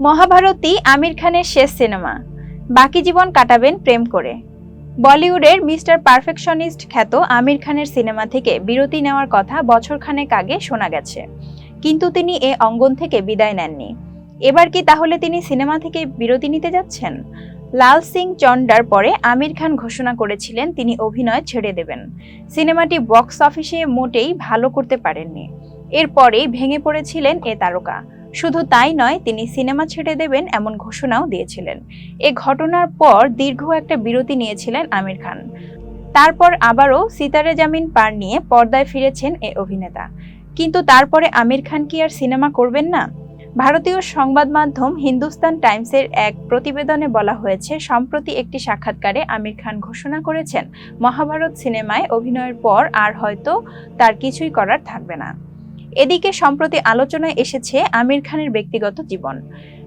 মহাভারতই আমির খানের শেষ সিনেমা। বাকি জীবন কাটাবেন প্রেম করে। বলিউডের মিস্টার পারফেকশনিস্ট খ্যাত আমির খানের সিনেমা থেকে বিরতি নেওয়ার কথা বছরখানেক আগে শোনা গেছে। কিন্তু তিনি এ অঙ্গন থেকে বিদায় নেননি। এবার কি তাহলে তিনি সিনেমা থেকে বিরতি নিতে যাচ্ছেন? লাল সিং চন্ডার পরে আমির খান ঘোষণা করেছিলেন তিনি অভিনয় ছেড়ে দেবেন। সিনেমাটি বক্স অফিসে মোটেই ভালো করতে পারেননি। এরপরেই ভেঙে পড়েছিলেন এ তারকা। শুধু তাই নয়, তিনি সিনেমা ছেড়ে দেবেন এমন ঘোষণাও দিয়েছিলেন। এ ঘটনার পর দীর্ঘ একটা বিরতি নিয়েছিলেন আমির খান। তারপর আবারও সিতারে জামিন পার নিয়ে পর্দায় ফিরেছেন এ অভিনেতা। কিন্তু তারপরে আমির খান কি আর সিনেমা করবেন না? ভারতীয় সংবাদ মাধ্যম হিন্দুস্তান টাইমসের এক প্রতিবেদনে বলা হয়েছে, সম্প্রতি একটি সাক্ষাৎকারে আমির খান ঘোষণা করেছেন, মহাভারত সিনেমায় অভিনয়ের পর আর হয়তো তার কিছুই করার থাকবে না। এদিকে সম্প্রতি আলোচনায় এসেছে আমির খানের ব্যক্তিগত জীবন।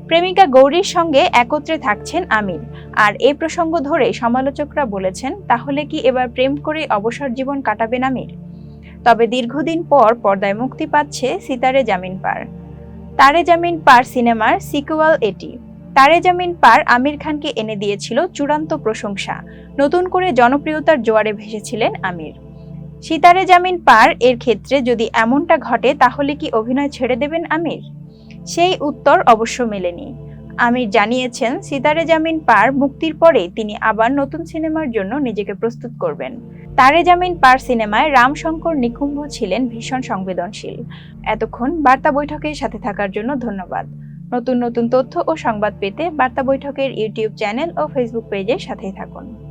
প্রেমিকা গৌরীর সঙ্গে একত্রে থাকছেন আমির। আর এই প্রসঙ্গ ধরে সমালোচকরা বলেছেন, তাহলে কি এবার প্রেম করে অবসর জীবন কাটাবেন আমির? তবে দীর্ঘদিন পর পর্দায় মুক্তি পাচ্ছে সিতারে জামিন পার। তারে জামিন পার সিনেমার সিকুয়াল এটি। তারে জামিন পার আমির খানকে এনে দিয়েছিল চূড়ান্ত প্রশংসা। নতুন করে জনপ্রিয়তার জোয়ারে ভেসেছিলেন আমির। সিতারে জামিন পার এর ক্ষেত্রে যদি এমনটা ঘটে, তাহলে কি অভিনয় ছেড়ে দেবেন আমির? সেই উত্তর অবশ্য মেলেনি। আমির জানিয়েছেন, সিতারে জামিন পার মুক্তির পরে তিনি আবার নতুন সিনেমার জন্য নিজেকে প্রস্তুত করবেন। তারে জামিন পার সিনেমায় রামশঙ্কর নিকুম্ভ ছিলেন ভীষণ সংবেদনশীল। এতক্ষণ বার্তা বৈঠকের সাথে থাকার জন্য ধন্যবাদ। নতুন নতুন তথ্য ও সংবাদ পেতে বার্তা বৈঠকের ইউটিউব চ্যানেল ও ফেসবুক পেজের সাথেই থাকুন।